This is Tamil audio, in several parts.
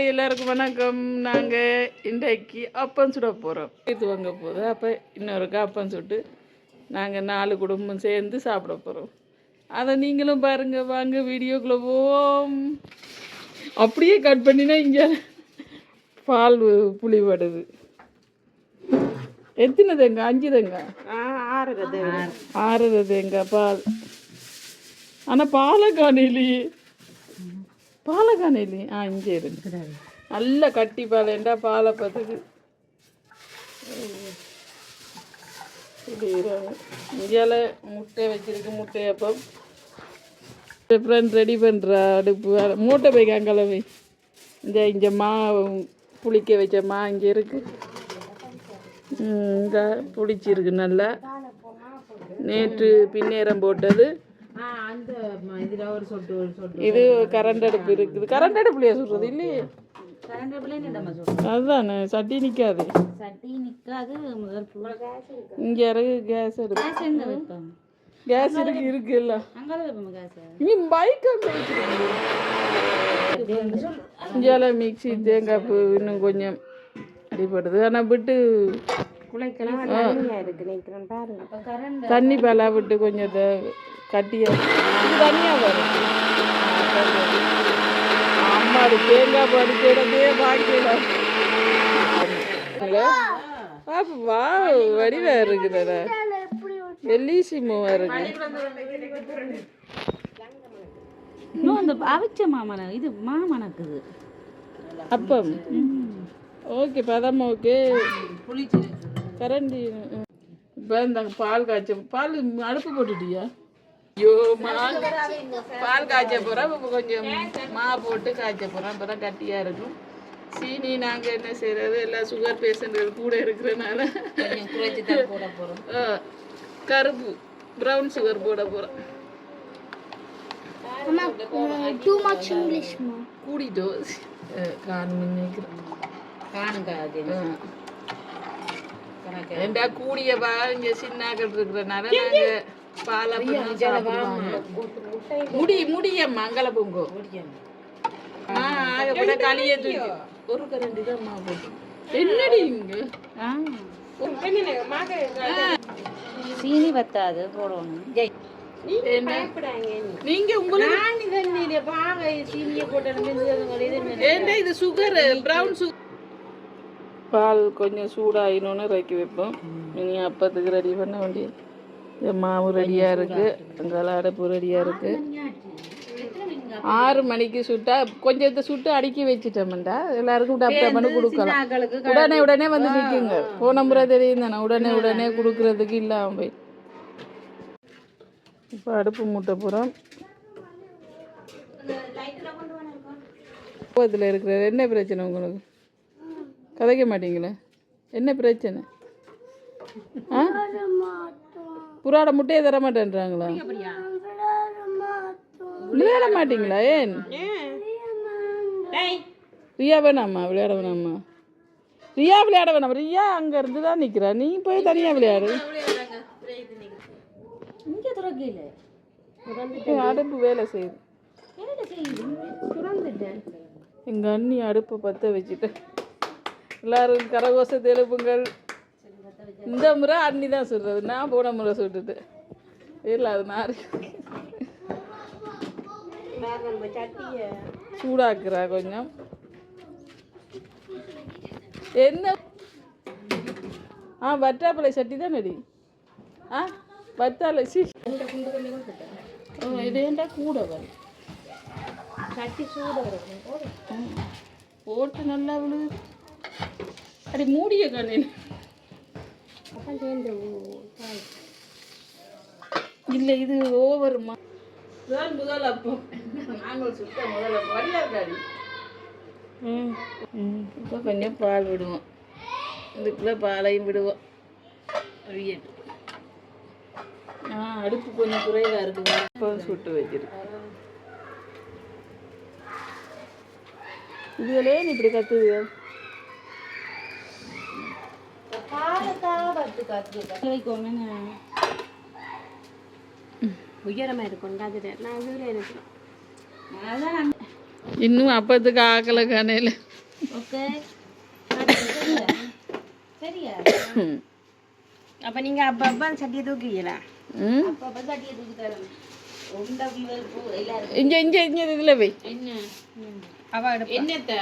ஹாய் எல்லாருக்கும் வணக்கம். நாங்கள் இன்றைக்கு அப்பம் சுட போகிறோம் இது வாங்க போகுது. அப்போ இன்னொருக்கா அப்பம் சுட்டு நாங்கள் நாலு குடும்பம் சேர்ந்து சாப்பிட போகிறோம் அதை நீங்களும் பாருங்கள் வாங்க வீடியோக்குள்ளே போவோம். அப்படியே கட் பண்ணினா இங்கே பால் புளி படுது எத்தனை தேங்காய்? அஞ்சு தேங்காய்? ஆறுறது தேங்காய். பால். ஆனால் பாலை பாலை காணையிலேயே ஆ இங்கே இருக்கு நல்ல கட்டி பாலைண்டா பாலை பார்த்துக்கு இந்தியாவில் முட்டை வச்சிருக்கு முட்டை அப்போ ஃப்ரெண்ட் ரெடி பண்ணுறா அடுப்பு. மூட்டை போய் கலவை இந்த இங்கே மா புளிக்க வச்ச மா இங்கே இருக்கு. ம், இந்த புளிச்சிருக்கு நல்லா. நேற்று பின்னேரம் போட்டது. இது கரண்ட் அடுப்பு இருக்குது. கரண்ட் அடுப்புலையா சொல்றது இல்லையே. அதுதானே சட்டி நிற்காது சட்டி நிக்காது முதல் இங்கே இறகு கேஸ் அடுப்பு கேஸ் இருக்கு இருக்கு இல்ல நீ பைக் இந்தியால மிக்ஸி தேங்காய் பூ இன்னும் கொஞ்சம் அடிபடுது. ஆனால் விட்டு தண்ணி பாலா விட்டு கொஞ்சம் இதை கட்டியா இது தனியாக வரும். அம்மாடி தேங்காய் பறிக்கிறதே பாக்கிடலாம் பாப்பா வா வடிவா இருக்குதுடா எல்லிசிமோவா இருக்கு. இன்னும் அந்த அவிச்ச மாமன இது மாமணக்குது அப்பம். ஓகே பதம் ஓகே. புளிச்சு கரண்டி இப்போ இந்த பால் காய்ச்ச பால் அடுப்பு போட்டுட்டியா? ஐயோ மா பால் காய்ச்ச போகிறோம் இப்போ கொஞ்சம் மா போட்டு காய்ச்ச போகிறோம் அப்போ தான் கட்டியாக இருக்கும். சீனி நாங்கள் என்ன செய்கிறது எல்லாம் சுகர் பேஷண்ட்கள் கூட இருக்கிறனால. கருப்பு ப்ரௌன் சுகர் போட போகிறோம் டூ மச் இங்கிலீஷ் மா? கூடிட்டோம். காணும் நினைக்கிறேன். காணுங்க ஏண்டா கூடிய பா இங்க சின்னாக்கள் இருக்கிறனால நாங்க பால் அப்பம் சாப்பிடுவாங்க முடி முடியம்மா அங்கல பொங்கோ கூட களிய தூக்கி. ஒரு கரண்டி தான் மா போட்டு என்னடி இங்க? ஆ. சீனி வத்தாது போடணும்? நீங்க உங்களுக்கு சீனியை போட்டு ஏண்டா இது சுகர் பிரவுன் சுகர் பால் கொஞ்சம் சூடாயினோன்னு இறக்கி வைப்போம். இனி அப்பத்துக்கு ரெடி பண்ண வேண்டியது. இந்த மாவு ரெடியாக இருக்கு. அங்கே அடுப்பு ரெடியாக இருக்கு. ஆறு மணிக்கு சுட்டா கொஞ்சத்தை சுட்டு அடுக்கி வச்சுட்டோம்டா. எல்லாருக்கும் டப் டப்னு கொடுக்கலாம். உடனே உடனே வந்து நிற்குங்க போன முறை தெரியும் தானே. உடனே உடனே கொடுக்கறதுக்கு இல்லாம போய். இப்போ அடுப்பு மூட்டை போகிறோம் கோவத்தில் இருக்கிற என்ன பிரச்சனை உங்களுக்கு? கதைக்க மாட்டீங்களே? என்ன பிரச்சனை? ஆ? புறாட முட்டையை தர மாட்டேன்றாங்களா? விளையாட மாட்டீங்களா? ஏன்? ரியா வேணாம்மா விளையாட வேணாம்மா. ரியா விளையாட வேணாம். ரியா அங்க இருந்து தான் நிக்கிறா. நீ போய் தனியா விளையாடு. அடுப்பு வேலை செய்யுது. எங்க அண்ணி அடுப்பை பத்த வச்சுட்டு எல்லாரும் கரகோசத்தை எழுப்புங்கள் இந்த முறை அண்ணி தான் சொல்றது. நான் போன முறை சுட்டுட்டு இல்லை அது நாரி சூடாக்குறா கொஞ்சம். என்ன? ஆ வற்றாப்பளை சட்டி தான் நடி ஆ வத்தாலை சி. இது ஏன்டா கூட வரும்? சட்டி சூடு வரும். போட்டு நல்லா விழுது. அடி மூடிய கண்ணு. இல்லை இது ஓவருமா முதல் முதல் அப்போ நாங்கள் சுத்த முதல் அப்போ வழியா இருக்காடி ம் இப்போ கொஞ்சம் பால் விடுவோம். இதுக்குள்ளே பாலையும் விடுவோம். அவியல். ஆ அடுப்பு கொஞ்சம் குறைவாக இருக்குது இப்போ சுட்டு வச்சிருக்கு இதுகளே இப்படி கத்துது உயரமாக இருக்கும் நான் இதில் இருக்கிறேன் இன்னும் அப்பத்துக்கு ஆக்கலை காணையில் ஓகே. சரியா? அப்ப நீங்க அப்ப அப்ப சட்டியை தூக்குவீங்களா ம்? அப்போ அப்போ சட்டியை தூக்கி தரணும். இங்கே இங்கே இங்கே இதில் வை. என்ன? அவ. என்னத்த?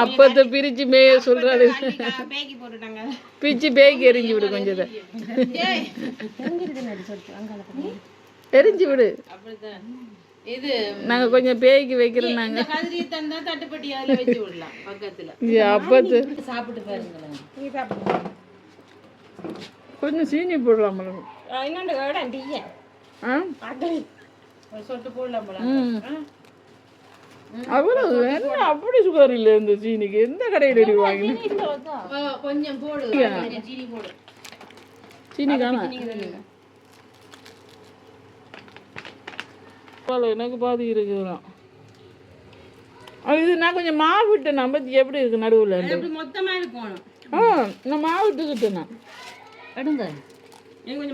அப்பத்தை பிரித்து மே சொல்கிறாரு அன்னைக்கு பேக்கி போட்டுட்டாங்க. பிச்சு பேய்க்கு எரிஞ்சு விடு கொஞ்சம். எரிஞ்சு விடு. இது நாங்கள் கொஞ்சம் பேய்க்கு வைக்கிறோம் அப்பத்து. நீங்க சாப்பிடுங்க கொஞ்சம் சீனி போடலாம் இன்னொன்று சொட்டு போடலாம் அவ்வளவு என்ன அப்படி சுகர் இல்லை இந்த சீனிக்கு எந்த கடையில் அடி வாங்கின? ஆ, கொஞ்சம் போடு. சீனி போடு. சீனி காணா பரவாயில்ல, எனக்கு பாதி இருக்குதான் இது நான் கொஞ்சம் மாவு விட்டேன். நம்ம எப்படி இருக்கு நடுவில் இப்படி மொத்தமா இருக்கணும் ஆ நான் மாவு விட்டுக்கிட்டேன் நான். எடுங்க.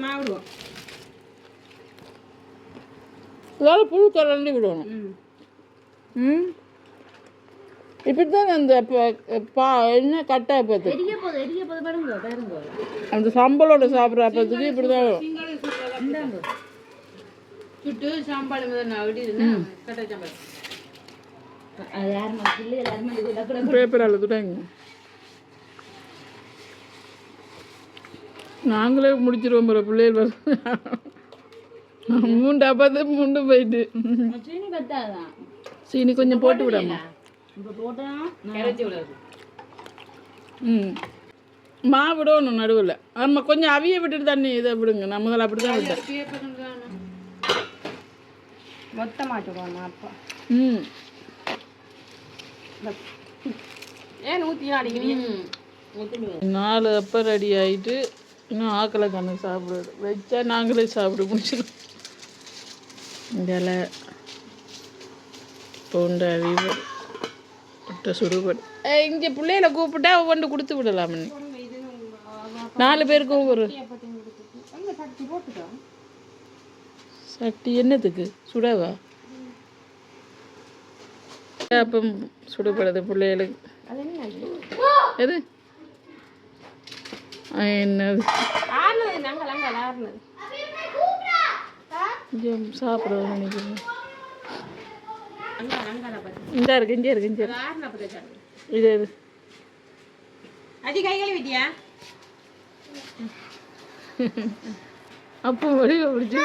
மாவிடுவோம் ஏதாவது புழு கலந்து விடணும். ம். இப்படி தான் அந்த ப- என்ன கட்டா பத்து எரிய போது எரிய போது பாருங்க பாருங்க. அந்த சம்பளோட சாப்பிட்ற அப்பத்துக்கு இப்படி தான் சுட்டு சாம்பார் பேப்பரால் நாங்களே முடிச்சிருவோம் போல பிள்ளைகள் வர மூண்டு அப்பத்து மூண்டு போயிட்டு. சீனி கொஞ்சம் போட்டு விடாம ம். மா விடணும் நடுவில். ஆமாம் கொஞ்சம் அவிய விட்டுட்டு தண்ணி இதை விடுங்க. நான் முதல்ல அப்படி தான் விட்டேன். அப்பா. ம். ஏன் ஊத்தி அடிக்கிறீங்க நாலு அப்பம் ரெடி ஆயிட்டு இன்னும் ஆக்கலை கண்ணு சாப்பிடுறது. வச்சா நாங்களே சாப்பிட முடிச்சிடும் இதில் பூண்டை அவிவல் முட்டை சுடுபடு. இங்கே பிள்ளையில கூப்பிட்டா ஒவ்வொன்று கொடுத்து விடலாம்னு நாலு பேருக்கு ஒவ்வொரு சட்டி என்னத்துக்கு? சுடவா? அப்பம் சுடுபடுது பிள்ளைகளுக்கு. எது? என்னது? சாப்பிடுவோம் நினைக்கிறேன். இந்த இருக்கு இங்கே இருக்கு இங்கே இது இது. அடி கை கழுவி விட்டியா? அப்போ வடிவ பிடிச்சி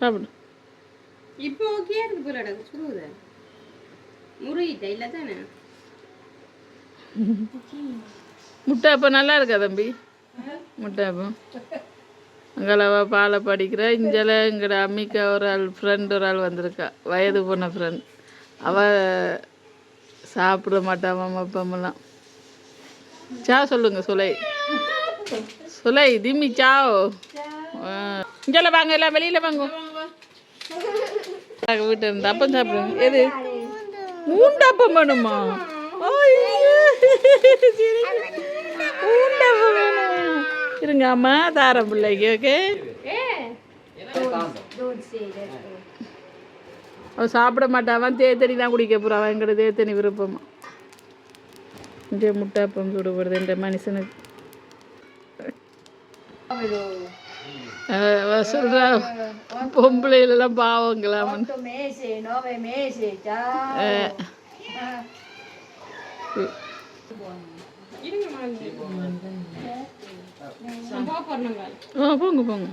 சாப்பிடு. இப்போ ஓகே இருக்கு போல சுடுவுது முருகிட்ட இல்லை தானே முட்டை அப்போ நல்லா இருக்கா தம்பி? முட்டை அப்போ? அங்களவா பாலை படிக்கிற இங்கல எங்கட அம்மிக்கா ஒரு ஆள் ஃப்ரெண்டு ஒரு ஆள் வந்திருக்கா. வயது போன ஃப்ரெண்ட் அவள் சாப்பிட மாட்டா மாமா அப்பமெல்லாம் சா சொல்லுங்க சுலை. சுலை திம்மி சாவோ. இங்கெல்லாம் வாங்க எல்லாம் வெளியில் வாங்க. வீட்டு இருந்து அப்பம் சாப்பிடுங்க. எது? மூண்டப்பம் வேணுமா? ஐயோ. வேணும்? இருங்க அம்மா தாரம் பிள்ளைக்கு ஓகே? அவன் சாப்பிட மாட்டான் தேத்தனி தான் குடிக்க போகிறான் அவன் எங்கிட்ட தேத்தனி விருப்பமா? இந்த முட்டாப்பம் சுடுபடுது இந்த மனுஷனுக்கு. சொல்றா பொம்பளைகளெல்லாம் பாவங்களாம் ஆ போங்க போங்க.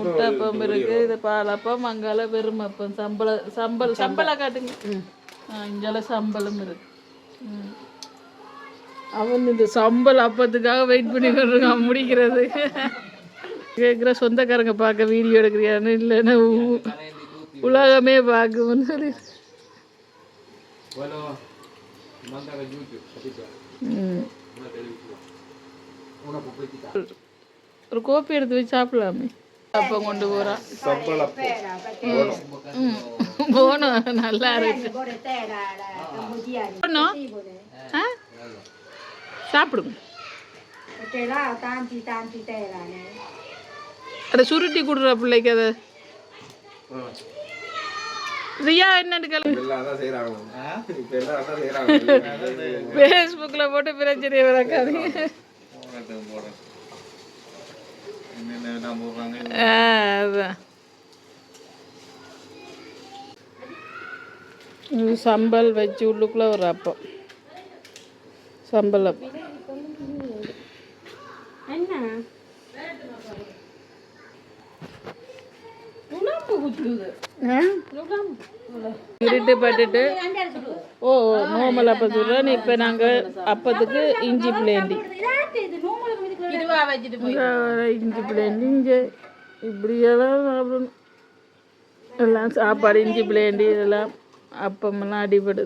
முட்டாப்பம் இருக்கு இது பாலப்பம் அங்கால வெறுமப்பம் சம்பள சம்பல் சம்பளம் காட்டுங்க. இங்கால சம்பளம் இருக்கு. ம். அவன் இந்த சம்பல் அப்பத்துக்காக வெயிட் பண்ணி இருக்கான் முடிக்கிறது. கேட்குற சொந்தக்காரங்க பார்க்க வீடியோ எடுக்கிறியான்னு இல்லைன்னா உலகமே பார்க்கும்னு சொல்லி. ம். ஒரு கோப்பி எடுத்து வச்சு சாப்பிடலாமே. அப்போ கொண்டு போகிறான் போகணும் நல்லா இருக்கு. சாப்பிடுங்க. அதை சுருட்டி கொடுற பிள்ளைக்கு அதை. ரியா என்னன்னு ஃபேஸ்புக்கில் போட்டு பிரச்சனை வளர்க்காதீங்க போடட்டும் போடட்டும் என்னென்ன போடுறாங்க ஆ, அதான் இது சம்பல் வச்சு உள்ளுக்குள்ள ஒரு அப்பம் சம்பல் அப்பம் இருட்டு பட்டுட்டு ஓ நோமல் அப்பம் சொல்கிறேன் இப்போ நாங்கள் அப்பத்துக்கு இஞ்சி பிளேண்டி போய் இஞ்சி இப்படியெல்லாம் சாப்பிடணும். எல்லாம் சாப்பாடு இஞ்சி பிளேண்டி இதெல்லாம் அப்பமெல்லாம் அடிபடுது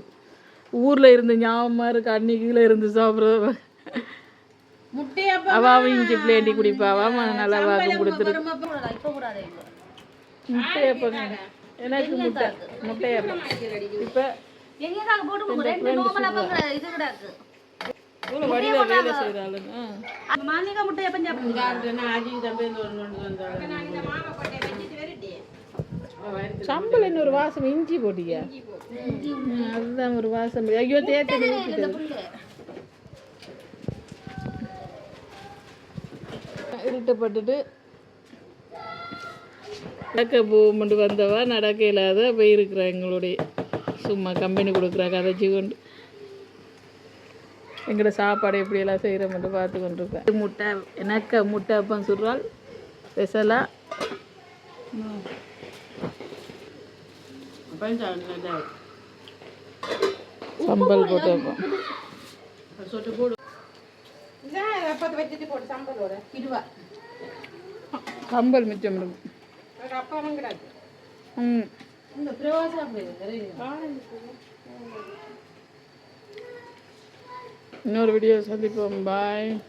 ஊரில் இருந்து ஞாபகமாக இருக்கு. அன்னைக்குள்ள இருந்து சாப்பிட்றது முட்டையப்பா அவ அவ இஞ்சி பிளேண்டி குடிப்பாவா நல்லா வாக்கு கொடுத்துருக்கு. முட்டையப்பம் எனக்கு முட்டை. முட்டையப்பம் இப்போ வந்தாங்க சம்பளம் இன்னொரு வாசம்? இஞ்சி போட்டியா? அதுதான் ஒரு வாசம். ஐயோ ஊற்றிட்டது இருட்டப்பட்டுட்டு நடக்க போகும்போது வந்தவா நடக்க இல்லாத போயிருக்கிறா எங்களுடைய சும்மா கம்பெனி கொடுக்குறா கதைச்சி கொண்டு எங்களோட சாப்பாடு எப்படியெல்லாம் செய்கிறோம்னு பார்த்து கொண்டிருக்கேன். முட்டை எனக்கு முட்டை அப்பம் சுடுறால் ஸ்பெஷலாக சம்பல் போட்டு வைப்போம் சம்பல் மிச்சம் இருக்கும் ம். இந்த பிரவாசம் இன்னொரு வீடியோ சந்திப்போம். பாய்